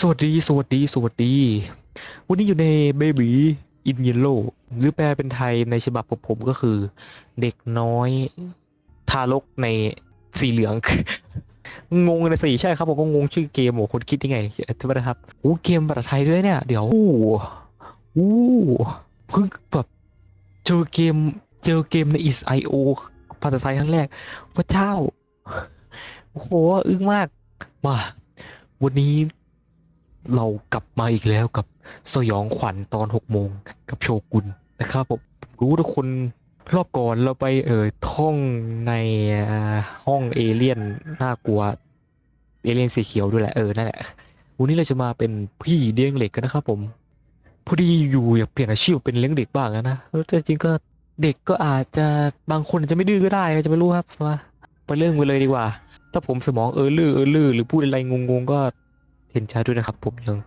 สวัสดี สวัสดี สวัสดี วันนี้อยู่ใน Baby in Yellow หรือแปลเป็นไทยในฉบับของผมก็คือ เด็กน้อย ทารกในสีเหลือง งงเลยสิใช่ครับ ผมก็งงชื่อเกมโอ้คนคิดยังไงใช่ไหมนะครับโอ้เกมภาษาไทยด้วยเนี่ย เดี๋ยวโอ้โอ้เพิ่งแบบเจอเกม เจอเกมใน is.io ภาษาไทยครั้งแรกพระเจ้าโอ้โหอึ้งมากมาวันนี้ เรากลับมาอีกแล้วกับสยองขวัญตอนหกโมงกับโชกุนนะครับผมรู้ทุกคนรอบก่อนเราไปเอ่ยท่องในห้องเอเลี่ยนน่ากลัว เอเลี่ยนสีเขียวด้วยแหละเออนั่นแหละวันนี้เราจะมาเป็นพี่เลี้ยงเหล็กกันนะครับผมพอดีอยู่อยากเปลี่ยนอาชีพเป็นเลี้ยงเด็กบ้างนะแล้วแต่จริงก็เด็กก็อาจจะบางคนอาจจะไม่ดื้อก็ได้จะไม่รู้ครับมาไปเรื่องไปเลยดีกว่า ถ้าผมสมองเออลือเออลือหรือพูดอะไรงงๆก็ ห็นใจด้วยนะครับ ผมยัง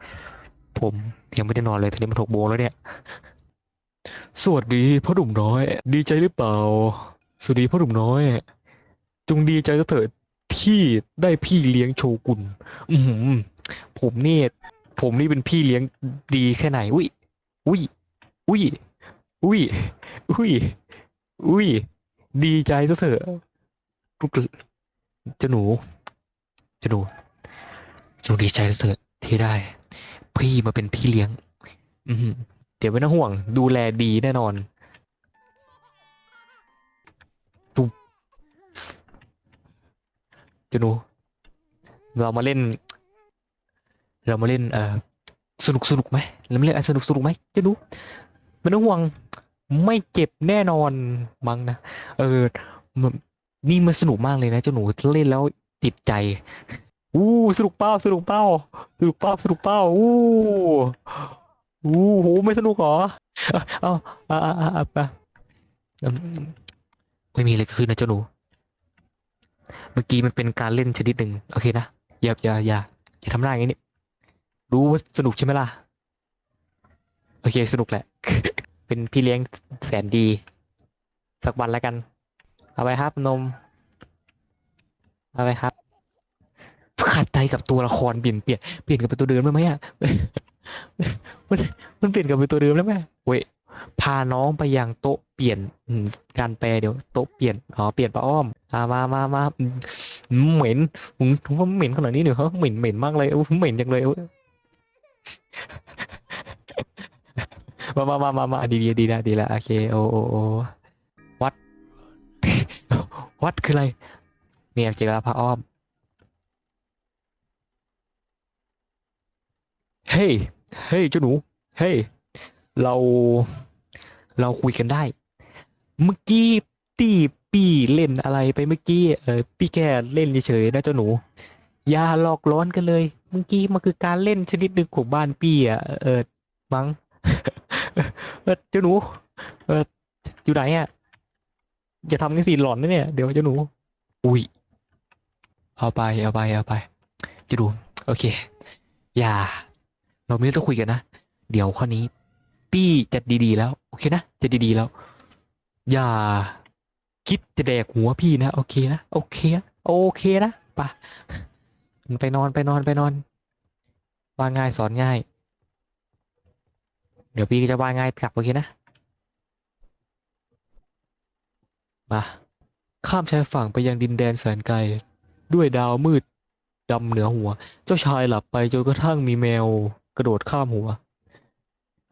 ผมยังไม่ได้นอนเลยตอนนี้มันหกโมงแล้วเนี่ย สวัสดีพ่อหนุ่มน้อย ดีใจหรือเปล่า สวัสดีพ่อหนุ่มน้อย จงดีใจเถิดที่ได้พี่เลี้ยงโชกุนอือหือผมนี่ผมนี่เป็นพี่เลี้ยงดีแค่ไหน อุ้ย อุ้ย อุ้ย อุ้ย อุ้ย อุ้ย ดีใจซะเถอะลูกจ้าหนูจ้าหนู จงดีใจเถอะที่ได้ พี่มาเป็นพี่เลี้ยง อืเดี๋ยวไม่ต้องห่วง ดูแลดีแน่นอนตุ๊บเจ้าหนู เรามาเล่น เรามาเล่น เอ่อสนุกสนุกไหมเรามาเล่นอะไรสนุกสนุกไหมเจ้าหนูไม่ต้องห่วง ไม่เจ็บแน่นอนมั้งนะเออมันนี่มันสนุกมากเลยนะเจ้าหนูเล่นแล้วติดใจ อู้สนุกเป้าสนุกเป้าสนุกเป้าสนุกเป้าอู้อู้โหไม่สนุกเหรอเอาเอาเอาเอาอาเอาอืมไม่มีอะไรเกิดขึ้นนะเจ้าหนู เมื่อกี้มันเป็นการเล่นชนิดหนึ่งโอเคนะอย่าอย่าอย่าอย่าทำหน้าอย่างนี้นี่รู้ว่าสนุกใช่ไหมล่ะ โอเคสนุกแหละ เป็นพี่เลี้ยงแสนดี สักวันแล้วกัน เอาไปครับนม เอาไปครับ ขัดใจกับตัวละครเปลี่ยนเปลี่ยนเปลี่ยนกับเป็นตัวเดิมได้ไหมอะมันมันเปลี่ยนกับเป็นตัวเดิมแล้วไหมเว้ยพาน้องไปยังโต๊ะเปลี่ยนการแปลเดี๋ยวโต๊ะเปลี่ยนอ๋อเปลี่ยนป้าอ้อมอ่ามามามาเหม็นอืมผมว่าเหม็นขนาดนี้เดี๋ยวเขาเหม็นเหม็นมากเลยเออเหม็นจังเลยเออมามามามามาดีดีดีละดีละโอเคโอโอโอวัดวัดคืออะไรเนี่ยเจอแล้วพระอ้อม ฮ้ยเฮ้ยเจ้าหนู เฮ้ยเราเราคุยกันได้ เมื่อกี้ตี้ปี้เล่นอะไรไปเมื่อกี้เออพี่แค่เล่นเฉยๆนะเจ้าหนูอย่าหลอกล้อนกันเลย เมื่อกี้มันคือการเล่นชนิดหนึ่งของบ้านพี่อะเออมั้งเออเจ้าหนู เอออยู่ไหนอะอย่าทำกันสิหลอนนะเนี่ยเดี๋ยวเจ้าหนู อุ้ยเอาไปเอาไปเอาไปจ้าหนูโอเค อย่า เราไม่ต้องคุยกันนะ เดี๋ยวข้อนี้ปี้จะดีๆ แล้ว โอเคนะ จะดีๆ แล้ว อย่าคิดจะแดกหัวพี่นะ โอเคนะ โอเคนะโอเคนะไปะไปนอนไปนอนไปนอนว่าง่ายสอนง่าย เดี๋ยวพี่จะว่าง่ายกลับโอเคนะ มา ข้ามชายฝั่งไปยังดินแดนแสนไกล ด้วยดาวมืดดำเหนือหัว เจ้าชายหลับไปจนกระทั่งมีแมว กระโดดข้ามหัว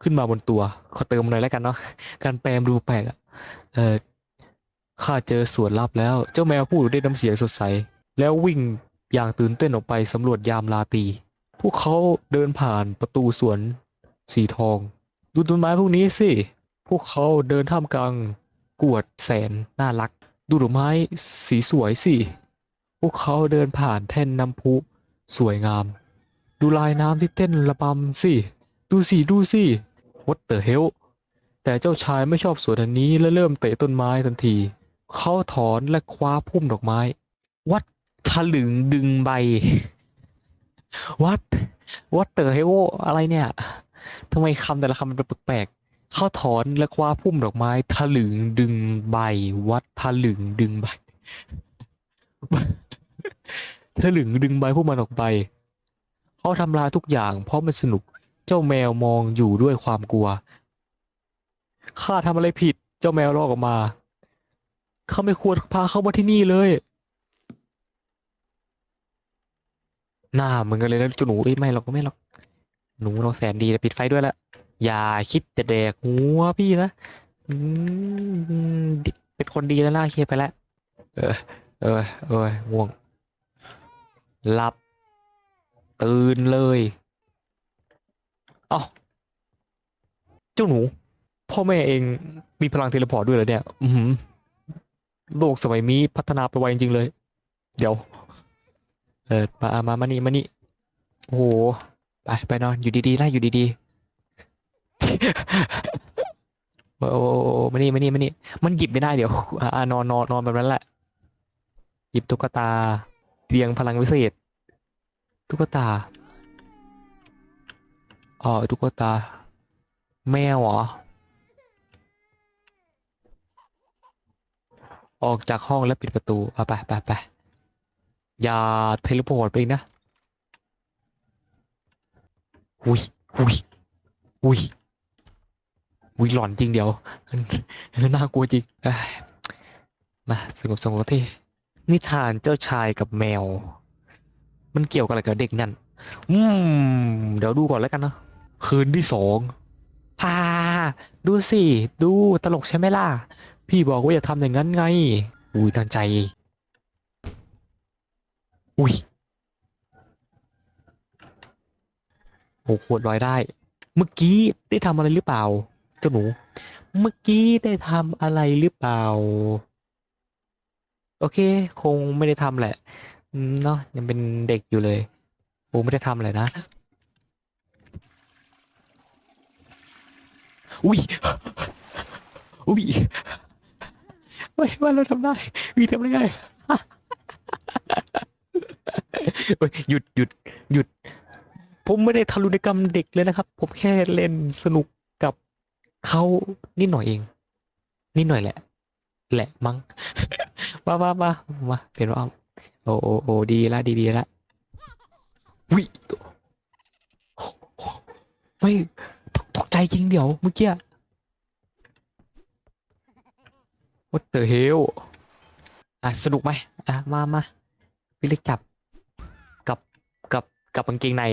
ขึ้นมาบนตัวขอเติมหน่อยแล้วกันเนาะการแปลมดูแปลกอะเออข้าเจอสวนลับแล้ว เจ้าแมวพูดด้วยน้ำเสียงสดใส แล้ววิ่งอย่างตื่นเต้นออกไปสำรวจยามราตรีพวกเขาเดินผ่านประตูสวนสีทอง ดูต้นไม้พวกนี้สิ พวกเขาเดินท่ามกลางกวดแสนน่ารัก ดูดอกไม้สีสวยสิ พวกเขาเดินผ่านแท่นน้ำพุสวยงาม ดูลายน้ำที่เต้นระบำสิ ดูสิ ดูสิ What the hell แต่เจ้าชายไม่ชอบสวนอันนี้และเริ่มเตะต้นไม้ทันที เขาถอนและคว้าพุ่มดอกไม้ วัดทะลึงดึงใบ วัด What the hell อะไรเนี่ยทำไมคำแต่ละคำมันแปลกๆเขาถอนและคว้าพุ่มดอกไม้ทะลึงดึงใบ วัดทะลึงดึงใบทะลึงดึงใบพวกมันออกไป เขาทำลายทุกอย่างเพราะมันสนุก เจ้าแมวมองอยู่ด้วยความกลัว ข้าทำอะไรผิด เจ้าแมวร้องออกมา เขาไม่ควรพาเขามาที่นี่เลย หน้าเหมือนกันเลยนะจ้าหนูเอ้ยไม่หรอกไม่หรอก หนูเราแสนดีแต่ปิดไฟด้วยละ อย่าคิดจะแดกหัวพี่นะเป็นคนดีแล้วล่ะเคไปแล้ว เออ เออเออง่วงหลับ ตื่นเลยเอ้าเจ้าหนู พ่อแม่เองมีพลังเทเลพอร์ตด้วยเหรอเนี่ย อือหือโลกสมัยนี้พัฒนาไปไวจริงๆเลย เดี๋ยว เออมามามานี่มานี่โอ้โหไปไปนอนอยู่ดีๆนะอยู่ดีๆ โอ้โหมานี่มานี่มานี่มันหยิบไม่ได้เดี๋ยวอ่าอ่านอนนอนนอนแบบนั้นแหละ หยิบตุ๊กตาเตียงพลังวิเศษ ตุ๊กตา อ๋อ ตุ๊กตา แมวเหรอ ออกจากห้องแล้วปิดประตู เอาไปไปไปอย่าเทเลพอร์ตไปนะ อุ้ยอุ้ยอุ้ยอุ้ยหลอนจริงเดี๋ยว น่ากลัวจริงมาสงบสงบที่นิทานเจ้าชายกับแมว มันเกี่ยวกับอะไรกับเด็กนั่น อืม เดี๋ยวดูก่อนแล้วกันเนาะคืนที่สองฮ่าดูสิ ดูตลกใช่ไหมล่ะ พี่บอกว่าอย่าทำอย่างนั้นไง อุ้ยน่าใจ อุ้ยโอ้โหขวดลอยได้ เมื่อกี้ได้ทำอะไรหรือเปล่าเจ้าหนู เมื่อกี้ได้ทำอะไรหรือเปล่า โอเค คงไม่ได้ทำแหละ เนาะยังเป็นเด็กอยู่เลยโอ้ไม่ได้ทำอะไรนะ อุ้ย อุ้ยเฮ้ยว่าเราทำได้วีทำได้ไงเฮ้ยหยุดหยุดหยุด ผมไม่ได้ทารุณกรรมเด็กเลยนะครับ ผมแค่เล่นสนุกกับเขานิดหน่อยเอง นิดหน่อยแหละ แหละมั้งมามามามาเป็นว่า โอ้โอ้โอ้ดีละดีดีละวิไม่ตกใจจริงเดี๋ยวเมื่อกี้ What the hell อะสนุกไหมอะมามาวิลจับ กับกับกับกางเกงใน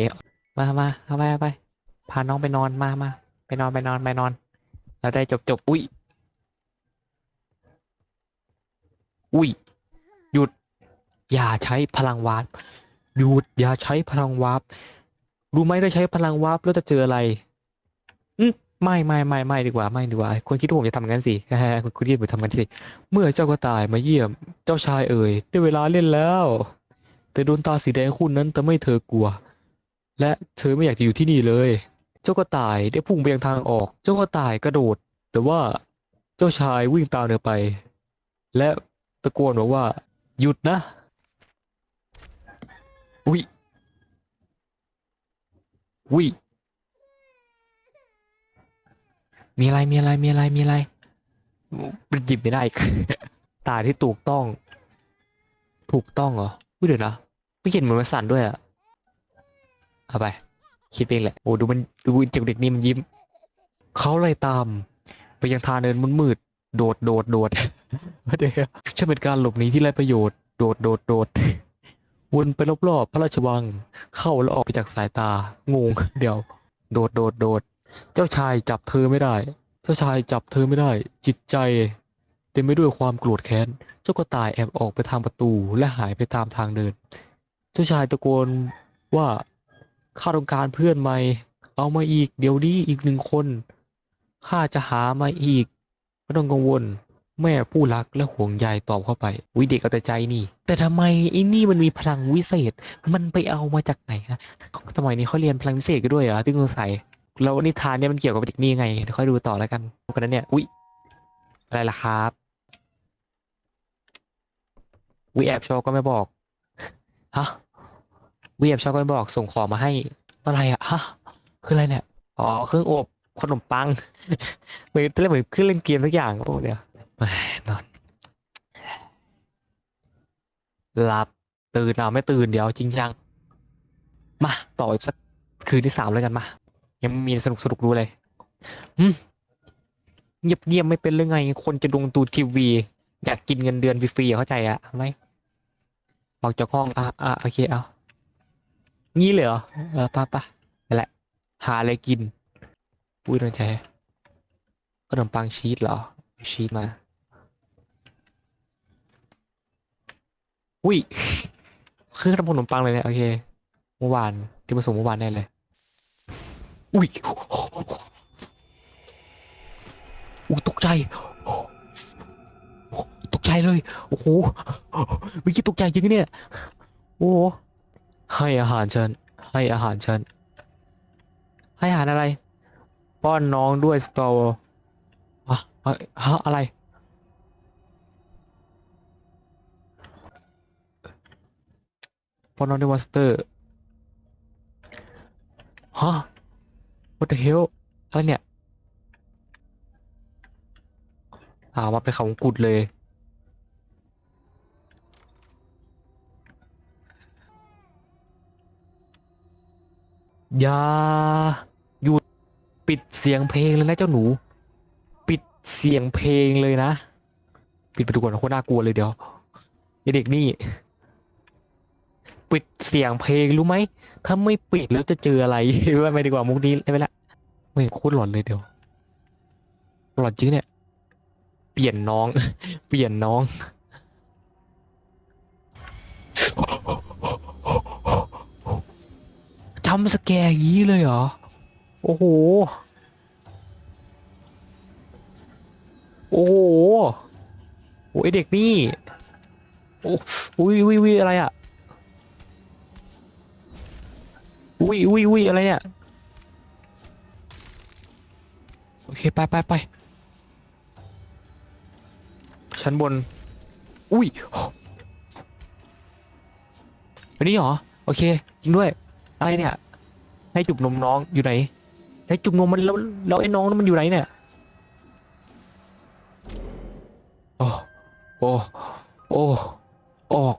มามาเอาไปเอาไป พาน้องไปนอนมามาไปนอนไปนอนไปนอนแล้วได้จบจบอุ้ย อุ้ย หยุด อย่าใช้พลังวาร์ปหยุดอย่าใช้พลังวาร์ปรู้ไหมถ้าใช้พลังวาร์ปแล้วจะเจออะไรอืมไม่ไม่ไม่ไม่ดีกว่าไม่ดีกว่าคนคิดว่าผมจะทำงั้นสิคุณคุณคิดว่าผมทำงั้นสิ เมื่อเจ้ากระต่ายมาเยี่ยม เจ้าชายเอ่ยได้เวลาเล่นแล้ว แต่ดวงตาสีแดงคู่นั้นทำให้เธอกลัว และเธอไม่อยากจะอยู่ที่นี่เลย เจ้ากระต่ายได้พุ่งไปยังทางออก เจ้ากระต่ายกระโดด แต่ว่าเจ้าชายวิ่งตามเธอไป และตะโกนบอกว่า หยุดนะ อุ้ย อุ้ย มีอะไร มีอะไร มีอะไร มีอะไรมันหยิบไม่ได้อีก ตาที่ถูกต้อง ถูกต้องเหรออุ้ยเดี๋ยวนะ ไม่เห็นเหมือนมันสั่นด้วยอะเอาไป คิดเองแหละ โอ้ ดูมัน ดูเจ้าเด็กนี่มันยิ้ม เขาไล่ตาม ไปยังทางเดินมืดมืด โดด โดด โดดเดี๋ยวช่เป็นการหลบหนีที่ไร้ประโยชน์ โดด โดด โดด วนไปรอบๆพระราชวัง เข้าแล้วออกไปจากสายตา งง เดี๋ยว โดดโดดโดด เจ้าชายจับเธอไม่ได้ เจ้าชายจับเธอไม่ได้ จิตใจเต็มไปด้วยความโกรธแค้น เจ้ากระต่ายแอบออกไปทางประตูและหายไปตามทางเดิน เจ้าชายตะโกนว่าข้าต้องการเพื่อนใหม่ เอามาอีกเดี๋ยวนี้อีกหนึ่งคน ข้าจะหามาอีก ไม่ต้องกังวล แม่ผู้รักและห่วงใยตอบเข้าไปวิเด็กเอาแต่ใจนี่ แต่ทำไมไอ้นี่มันมีพลังวิเศษ มันไปเอามาจากไหนฮะสมัยนี้เขาเรียนพลังวิเศษกันด้วยเหรอที่สงสัยแล้วนิทานเนี่ยมันเกี่ยวกับเด็กนี่ไงค่อยดูต่อแล้วกันกันนั้นเนี่ยอุ๊ยอะไรล่ะครับวีแอบชอก็ไม่บอกฮะวีแอบชอก็ไม่บอกส่งของมาให้อะไรอะฮะคืออะไรเนี่ยอ๋อเครื่องอบขนมปังเหมือนเล่นเหมือนเครื่องเล่นเกมทุกอย่างโอ้เดี๋ยว นอนหลับตื่นเอาไม่ตื่นเดี๋ยวจริงจัง มา ต่ออีกสักคืนที่สามแล้วกันมา ยังมีสนุกสนุกรู้เลยอืมเงียบเงียบไม่เป็นเรื่องไง คนจะดูดูทีวี อยากกินเงินเดือนฟรีๆเข้าใจอะไหมออกจากห้องอะอะโอเคเอางี้เลยเหรอเออไป่ะป่ะไปแหละ หาอะไรกินอุ้ยโดนแท้ขนมปังชีสเหรอชีสมา อุ้ยคือทำขนมปังเลยเนี่ยโอเคเมื่อวานที่มาส่งเมื่อวานแน่เลย อุ้ยอุ้ยตกใจตกใจเลยโอ้โหเมื่อกี้ตกใจจริงเนี่ยโอ้ให้อาหารฉันให้อาหารฉันให้อาหารอะไร ป้อนน้องด้วยสตออะอะฮะอะไร ป้อนน้องด้วยมอนสเตอร์ฮะ what the hell อะไรเนี่ยอ่ามาเป็นเขาวงกุดเลย อย่าหยุดปิดเสียงเพลงเลยนะเจ้าหนู ปิดเสียงเพลงเลยนะ ปิดไปดูก่อนโคตรน่ากลัวเลยเดี๋ยวเด็กนี่ ปิดเสียงเพลงรู้ไหม ถ้าไม่ปิดแล้วจะเจออะไรไม่ไม่ดีกว่ามุกนี้ได้ไหม่ละไม่โคตรหลอนเลยเดี๋ยวหลอนจริงเนี่ย เปลี่ยนน้อง เปลี่ยนน้อง จำสแกร์อย่างนี้เลยเหรอ โอ้โห โอ้โหโอ้ยเด็กนี่ โอ้ยอุ้ยอุ้ยอะไรอะ อุ้ยอุ้ยอุ้ยอะไรเนี่ย โอเค ไปไปไปชั้นบน อุ้ยอันนี้เหรอ โอเคจริงด้วย อะไรเนี่ย ให้จุบนมน้องอยู่ไหน ให้จุบนมมันแล้วแล้วไอ้น้องมันอยู่ไหนเนี่ยโอ้โอ้โอ้ออก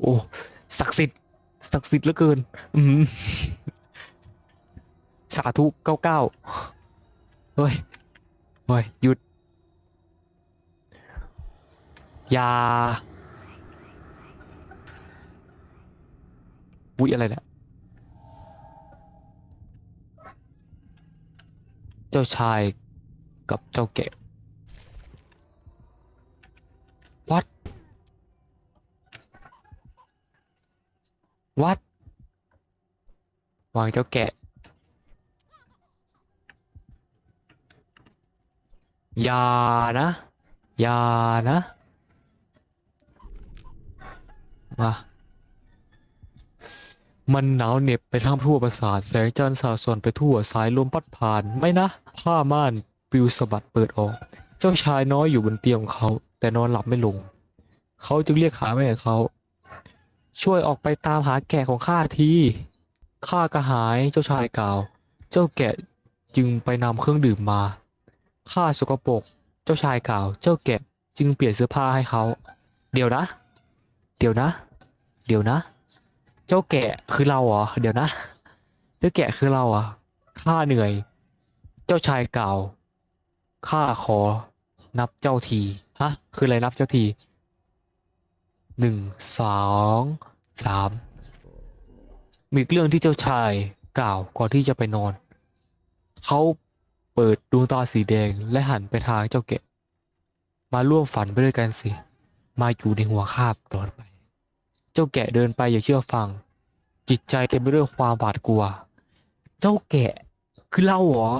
โอ้ศักดิ์สิทธิ์ศักดิ์สิทธิ์เหลือเกิน อืม สาธุเก้าเก้าเฮ้ยเฮ้ยหยุด อย่าอุ๊ยอะไรเนี่ยเจ้าชายกับเจ้าแกะ what what วางเจ้าแกะ อย่านะ อย่านะ มา มันหนาวเหน็บไปทั้งทั่วปราสาท แสงจันทร์สาดส่องไปทั่วสายลมพัดผ่าน ไม่นะ ผ้าม่านปลิวสะบัดเปิดออก เจ้าชายน้อยอยู่บนเตียงของเขา แต่นอนหลับไม่ลง เขาจึงเรียกหาแม่ของเขา ช่วยออกไปตามหาแกะของข้าทีข้ากระหายเจ้าชายกล่าว เจ้าแกะจึงไปนำเครื่องดื่มมา ข้าสกปรกเจ้าชายกล่าว เจ้าแกะจึงเปลี่ยนเสื้อผ้าให้เขา เดี๋ยวนะ เดี๋ยวนะ เดี๋ยวนะ เจ้าแกะคือเราเหรอ เดี๋ยวนะ เจ้าแกะคือเราอะข้าเหนื่อย เจ้าชายกล่าว ข้าขอ นับเจ้าที ฮะ คืออะไรนับเจ้าที หนึ่ง สอง สาม มีเรื่องที่เจ้าชายกล่าวก่อนที่จะไปนอน เขา เปิดดวงตาสีแดงและหันไปทางเจ้าแกะ มาร่วมฝันไปด้วยกันสิ มาอยู่ในหัวข้าบตลอดไป เจ้าแกะเดินไปอย่างเชื่อฟัง จิตใจเต็มไปด้วยความหวาดกลัว เจ้าแกะคือเราเหรอ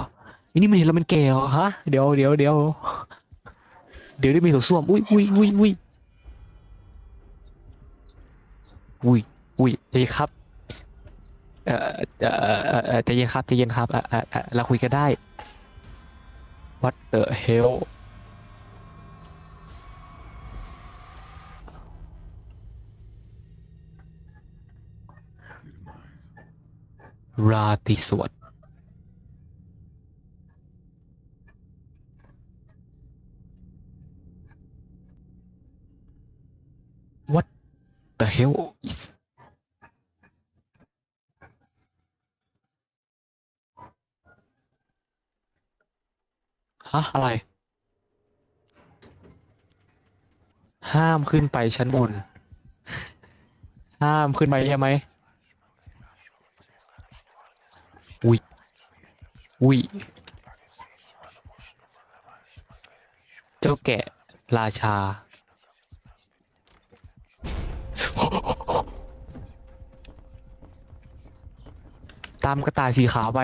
อันนี้มันเห็นเราเป็นแกะเหรอฮะ เดี๋ยวเดี๋ยวเดี๋ยวเดี๋ยวได้มีโถส้วม อุ้ยอุ้ยอุ้ยอุ้ยอุ้ยอุ้ยใจเย็นครับเอ่อเอ่อเอ่อเอ่อใจเย็นครับใจเย็นครับเอ่อเอ่อเราคุยกันได้ What the hell ราตรีสวัสดิ์ What the hell is ฮะอะไร ห้ามขึ้นไปชั้นบน ห้ามขึ้นไปใช่ไหมอุ้ยอุ้ยเจ้าแกะราชา ตามกระต่ายสีขาวไป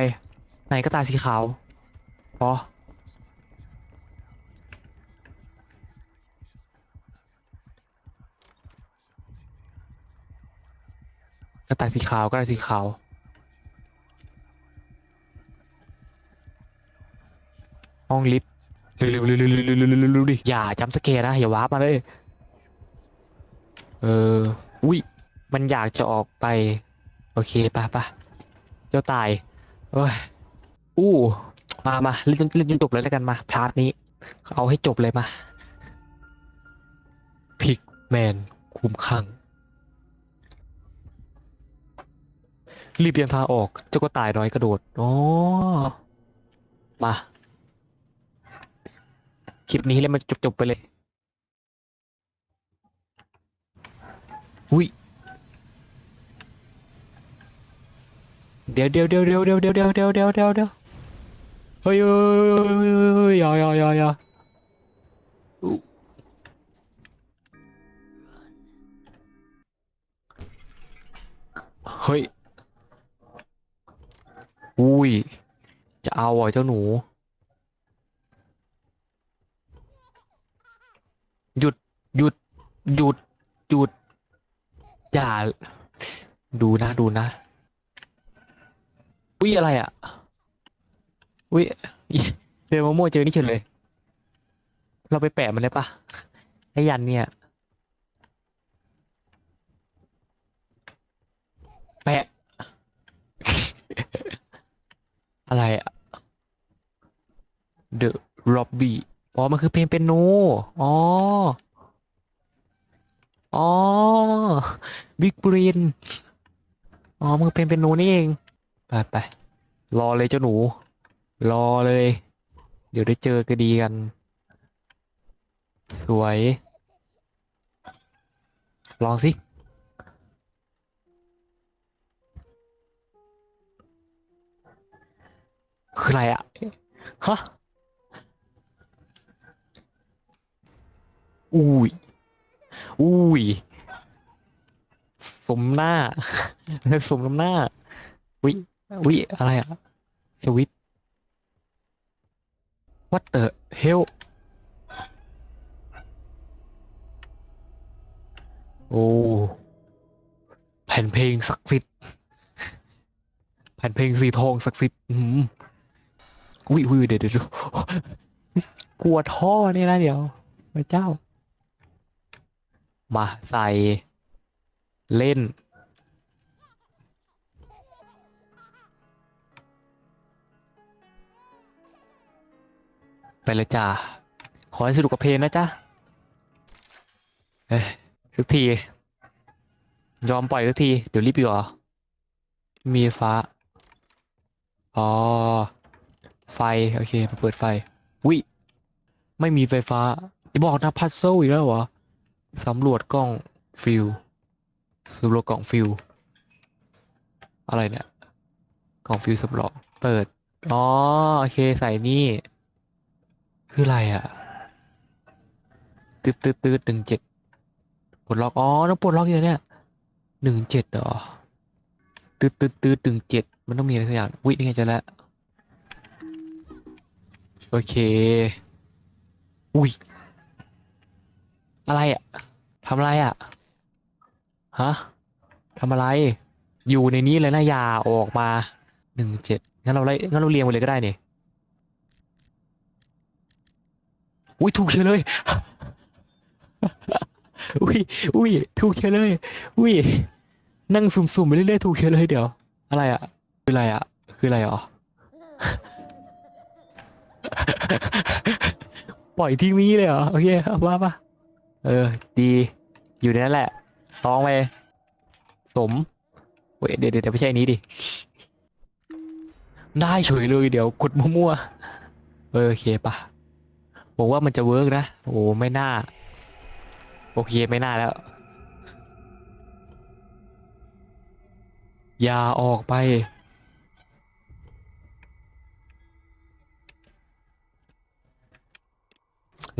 ไหนกระต่ายสีขาว อ๋อ กระต่ายสีขาวกระต่ายสีขาว ห้องลิฟต์เร็วๆเร็วๆเร็วๆเร็วๆๆๆดิอย่าจำสเกร์นะ อย่าวาร์ปมาเลย เออ อุ้ย มันอยากจะออกไป โอเคปะปะเจ้าตายโอ้ยอู้ มามาเล่นเล่นจนจบเลยแล้วกันมา พาร์ทนี้ เอาให้จบเลยมา พิกแมน คุ้มขัง รีบเรียงทางออก เจ้าก็ตายน้อยกระโดดอ๋อมา คลิปนี้เล่นมันจบๆไปเลย อุ้ย เดี๋ยวเดี๋ยวเดี๋ยวเดี๋ยวเดี๋ยวเดี๋ยวเดี๋ยวเดี๋ยวเดี๋ยวเดี๋ยวเดี๋ยวเฮ้ยเฮ้ยเฮ้ยเฮ้ยเฮ้ยอย่าอย่าอย่าอย่าเฮ้ย อุ้ย จะเอาเหรอเจ้าหนู หยุดหยุดหยุดหยุดอย่าดูนะดูนะอุ้ยอะไรอะอุ้ยเดินมามั่วเจอนี่เฉยเลย เราไปแปะมันได้ปะไอ้ยันเนี่ย แปะ อะไรอะ The Lobby อ๋อ มันคือเพลงเปียโนอ๋อ อ๋อ Big Brain อ๋อ มันคือเพลงเปียโนนี่เอง ไปไป รอเลยเจ้าหนู รอเลย เดี๋ยวได้เจอกันดีกัน สวย ลองสิ คืออะไรอะฮะอุ้ยอุ้ยสมหน้าสมน้ำหน้าวิวิอะไรอะสวิต What the hell โอ้แผ่นเพลงศักดิ์สิทธิ์แผ่นเพลงสีทองศักดิ์สิทธิ์ อุ้ยอุ้ยเดี๋ยวเดี๋ยวเดี๋ยวกลัวท่อนี่นะเดี๋ยวพระเจ้า มาใส่เล่น ไปเลยจ้าขอให้สนุกกับเพลงนะจ๊ะเอ้ยสักที ยอมปล่อยสักที เดี๋ยวรีบดีกว่ามีฟ้า อ๋อ ไฟ โอเคมาเปิดไฟวิไม่มีไฟฟ้าจะบอกนะพัซเซิลอีกแล้วเหรอสำรวจกล้องฟิลสำรวจกล่องฟิลอะไรเนี่ยกล่องฟิลสำรองเปิดอ๋อโอเคใส่นี่ คืออะไรอะตืดตืดตืดหนึ่งเจ็ดปลดล็อกอ๋อต้องปลดล็อกอยู่เนี่ยหนึ่งเจ็ดเหรอตืดตืดตืดหนึ่งเจ็ดมันต้องมีอะไรสักอย่างวินี่ไงจะแล้ว โอเค อุ้ย อะไรอะทำอะไรอะฮะทำอะไร อยู่ในนี้เลยนะอยาออกมาหนึ่งเจ็ดงั้นเราไล่งั้นเราเรียงไปเลยก็ได้นี่อุ้ยถูกเฉยเลย อุ้ยอุ้ยถูกเฉยเลย อุ้ยนั่งสุ่มๆไปเรื่อยๆถูกเฉยเลยเดี๋ยว อะไรอะคืออะไรอะคืออะไรอะ ปล่อยทิ้งนี้เลยเหรอ โอเคเอาว่าปะเออ ดี อยู่ในนั้นแหละร้องไป สม เว้ยเดี๋ยวเดี๋ยวไม่ใช่นี้ดิ ได้เฉยเลยเดี๋ยวกดมั่วๆเออโอเคปะบอกว่ามันจะเวิร์กนะ โอ้ไม่น่า โอเคไม่น่าแล้ว อย่าออกไป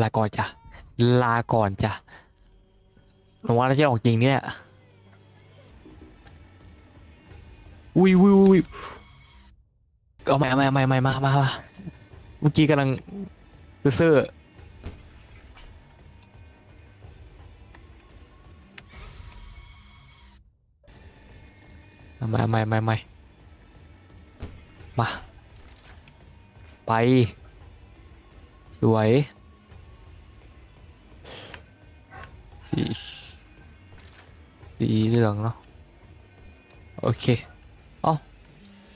ลาก่อนจ้ะ ลาก่อนจ้ะผมว่าเราจะออกจริงเนี่ยอุ้ยอุ้ยอุ้ยเอาใหม่เอาใหม่เอาใหม่ใหม่มามามาเมื่อกี้กำลังเซ่อร์เอาใหม่เอาใหม่เอาใหม่เอาใหม่มา ไป สวย สีสีเหลืองเนาะโอเคเอ้า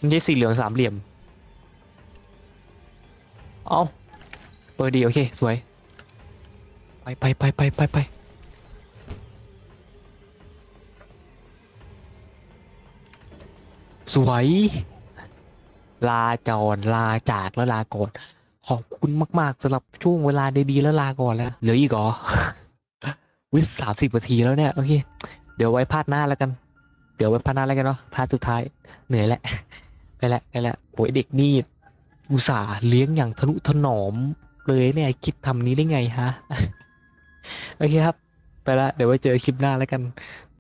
มันใช่สีเหลืองสามเหลี่ยมเอ้าเออดีโอเคสวย ไปไปไปไปไปไปสวย ลาจรลาจากแล้วลาก่อนขอบคุณมาก ๆสำหรับช่วงเวลาดีๆแล้วลาก่อนแล้วเหลืออีกเหรอ วิสามสิบนาทีแล้วเนี่ยโอเคเดี๋ยวไว้พาดหน้าแล้วกัน เดี๋ยวไว้พาดหน้าแล้วกันเนาะพาดสุดท้ายเหนื่อยแหละไปและไปและโอ้ยเด็กนี่อุตส่าห์เลี้ยงอย่างทะนุถนอมเลยเนี่ยคิดทำนี้ได้ไงฮะโอเคครับ ไปละเดี๋ยวไว้เจอคลิปหน้าแล้วกัน